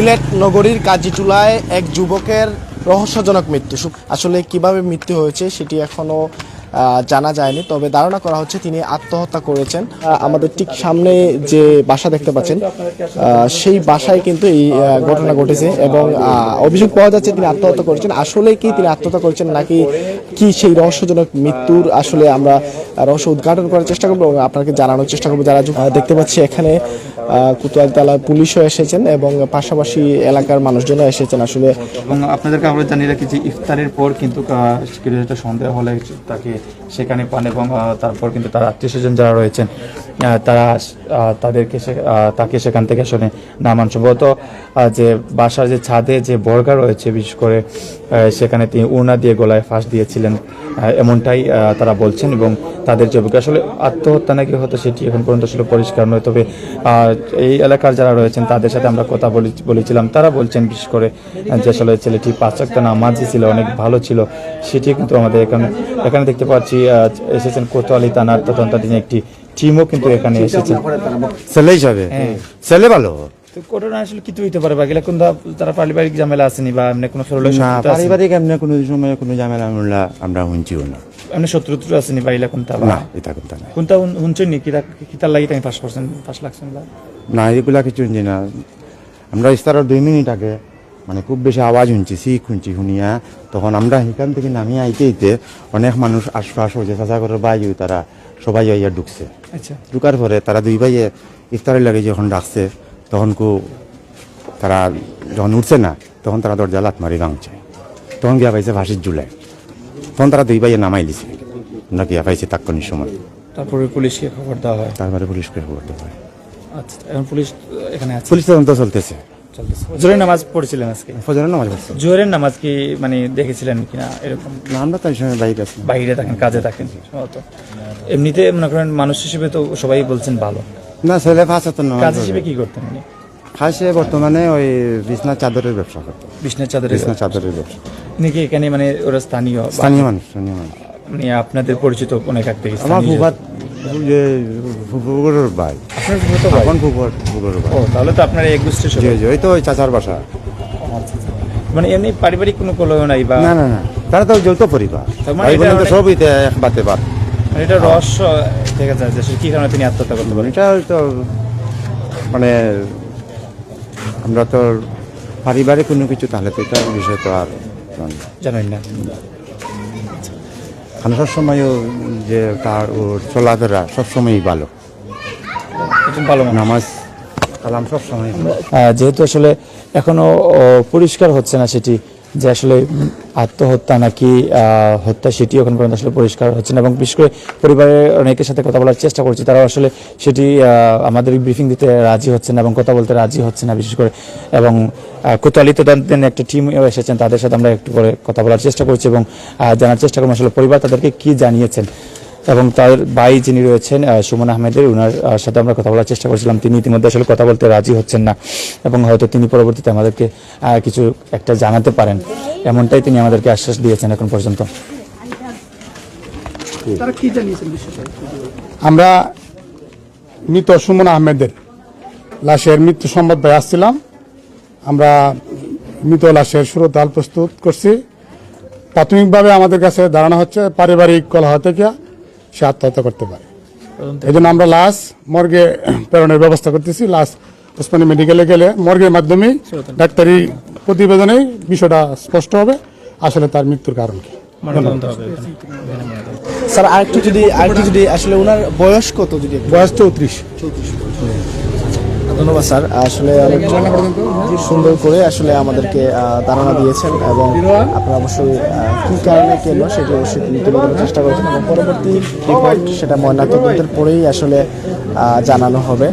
সিলেট নগরীর কাজীটুলায় এক যুবকের রহস্যজনক মৃত্যু। আসলে কীভাবে মৃত্যু হয়েছে সেটি এখনও জানা যায়নি, তবে ধারণা করা হচ্ছে তিনি আত্মহত্যা করেছেন। আমাদের ঠিক সামনে যে বাসা দেখতে পাচ্ছেন সেই বাসায় কিন্তু এই ঘটনা ঘটেছে এবং অভিযোগ পাওয়া যাচ্ছে তিনি আত্মহত্যা করেছেন। আসলে কি তিনি আত্মহত্যা করেছেন নাকি কি সেই রহস্যজনক মৃত্যুর আসলে আমরা রহস্য উদ্ঘাটন করার চেষ্টা করব এবং আপনাকে জানানোর চেষ্টা করব। যারা দেখতে পাচ্ছি এখানে কুতুয়ালতলা পুলিশও এসেছেন এবং পাশাপাশি এলাকার মানুষজনও এসেছেন। আসলে এবং আপনাদেরকে আমরা জানিয়ে রাখি যে ইফতারের পর কিন্তু সন্দেহ হলে তাকে সেখানে পান এবং তারপর কিন্তু তার আত্মীয় স্বজন যারা রয়েছেন তারা তাদেরকে তাকে সেখান থেকে আসলে নামান সম্ভবত যে বাসার যে ছাদে যে বর্গা রয়েছে, বিশেষ করে সেখানে তিনি উড়না দিয়ে গলায় ফাঁস দিয়েছিলেন এমনটাই তারা বলছেন এবং তাদের যে আসলে আত্মহত্যা নাকি হতো সেটি এখন পর্যন্ত আসলে পরিষ্কার নয়, তবে এই এলাকার যারা রয়েছেন, তাদের সাথে আমরা কথা বলে, বলেছিলাম, তারা বলছেন বিশেষ করে যে আসলে ছেলেটি পাঁচ একটা নামাজি ছিল, অনেক ভালো ছিল সেটি কিন্তু আমাদের এখানে এখানে দেখতে পাচ্ছি এসেছেন কোতোয়ালি থানার তদন্তাধীন একটি টিমও কিন্তু এখানে এসেছেন ছেলে হিসাবে। ছেলে ভালো। তো ঘটনা আসলে কিছু হইতে পারে কোন তারা পারিবারিক ঝামেলা আসেনি বা এমনি কোনো না পারিবারিক এমনি কোনো সময় কোনো ঝামেলা আমরা আমরা শুনছিও না। এমনি আসেনি ইলা কোনটা না এটা কোনটা না কোনটা শুনছেন নি? কিতা কিতার লাগি তাই পাঁচ পার্সেন্ট পাঁচ লাগছেন বা? না এগুলা কিছু না। আমরা ইস্তারের দুই মিনিট আগে মানে খুব বেশি আওয়াজ শুনছি শিখ শুনছি শুনিয়া তখন আমরা সেখান থেকে নামিয়ে আইতে আইতে অনেক মানুষ আশপাশ হয়েছে চাচা করে বাইও তারা সবাই ইয়া ঢুকছে। আচ্ছা। ঢুকার পরে তারা দুই ভাইয়ে ইফতারের লাগে যখন ডাকছে তখন কু তারা যখন উঠছে না তখন তারা দরজা লাত মারি ভাঙছে। তখন গিয়া পাইছে ফাঁসির জুলাই তখন তারা দুই ভাইয়ে নামাই দিছে। আমরা গিয়া পাইছে তাৎক্ষণিক সময়। তারপরে পুলিশকে খবর দেওয়া হয়? তারপরে পুলিশকে খবর দেওয়া হয়। আচ্ছা এখন পুলিশ এখানে আছে? পুলিশ তদন্ত চলতেছে। চলতেছে। জোরের নামাজ পড়েছিলেন আজকে? ফজরের নামাজ পড়ছে। জোহরের নামাজ কি মানে দেখেছিলেন কিনা এরকম? না আমরা তাই সময় বাইরে আছি। বাইরে থাকেন কাজে থাকেন সম্ভবত। এমনিতে মনে করেন মানুষ হিসেবে তো সবাই বলছেন ভালো। না ছেলে ফাঁসে তো কাজ হিসেবে কি করতেন উনি? ফাঁসে বর্তমানে ওই বিছনা চাদরের ব্যবসা করতো। বিষ্ণের চাদরে বিছনা চাদরের ব্যবসা। উনি কি এখানে মানে ওরা স্থানীয় বা স্থানীয় মানুষ স্থানীয় মানুষ। মানে আপনাদের পরিচিত অনেক আগ থেকে আমার স্থানীয় ফুফাত যে ভাই। আপনার ভাই? ফুফুর ভাই। ও তাহলে তো আপনার এক জি জি ওই তো ওই চাচার বাসা। মানে এমনি পারিবারিক কোনো কলহ নাই বা না না না। তারা তো যৌথ পরিবার। মানে ভাই তো সবই এক বাতে বাত মানে এটা রহস্য দেখা যায় যে আসলে কি কারণে তিনি আত্মহত্যা করতে পারেন? এটা তো মানে আমরা তো পারিবারিক কোনো কিছু তাহলে তো এটা বিষয় তো আর জানেন না। খানা সবসময়ও যে তার ওর চলাফেরা সবসময়ই ভালো। ভালো নামাজ কালাম সবসময়। আহ, যেহেতু আসলে এখনও পরিষ্কার হচ্ছে না সেটি যে আসলে আত্মহত্যা নাকি হত্যা সেটি এখন পর্যন্ত আসলে পরিষ্কার হচ্ছে না। এবং বিশেষ করে পরিবারের অনেকের সাথে কথা বলার চেষ্টা করছি তারাও আসলে সেটি আমাদের ব্রিফিং দিতে রাজি হচ্ছে না এবং কথা বলতে রাজি হচ্ছে না বিশেষ করে। এবং কোতালি তদন্তের একটা টিম এসেছেন তাদের সাথে আমরা একটু করে কথা বলার চেষ্টা করছি এবং জানার চেষ্টা করব আসলে পরিবার তাদেরকে কি জানিয়েছেন। এবং তার ভাই যিনি রয়েছেন সুমন আহমেদের ওনার সাথে আমরা কথা বলার চেষ্টা করেছিলাম। তিনি ইতিমধ্যে আসলে কথা বলতে রাজি হচ্ছেন না এবং হয়তো তিনি পরবর্তীতে আমাদেরকে কিছু একটা জানাতে পারেন। এমনটাই তিনি আমাদেরকে আশ্বাস দিয়েছেন এখন পর্যন্ত। আমরা মৃত সুমন আহমেদের লাশের মৃত্যু সংবাদ পেয়ে আসছিলাম। আমরা মৃত লাশের সুরতাল প্রস্তুত করছি। প্রাথমিকভাবে আমাদের কাছে ধারণা হচ্ছে পারিবারিক কলহ থেকে সে আত্মহত্যা করতে পারে। এই জন্য আমরা লাশ মর্গে প্রেরণের ব্যবস্থা করতেছি। লাশ ওসমানী মেডিকেলে গেলে মর্গের মাধ্যমেই ডাক্তারি প্রতিবেদনে বিষয়টা স্পষ্ট হবে। আসলে তার মৃত্যুর কারণ কি? স্যার আরেকটু যদি আরেকটু যদি আসলে ওনার বয়স কত যদি বয়স বয়স চৌত্রিশ। ধন্যবাদ, স্যার। আসলে অনেক সুন্দর করে আসলে আমাদেরকে ধারণা দিয়েছেন এবং আপনারা অবশ্যই কী কারণে কেন সেটা অবশ্যই তুলে ধরার চেষ্টা করেছেন এবং পরবর্তী সেটা ময়নাতদন্তের পরেই আসলে জানানো হবে।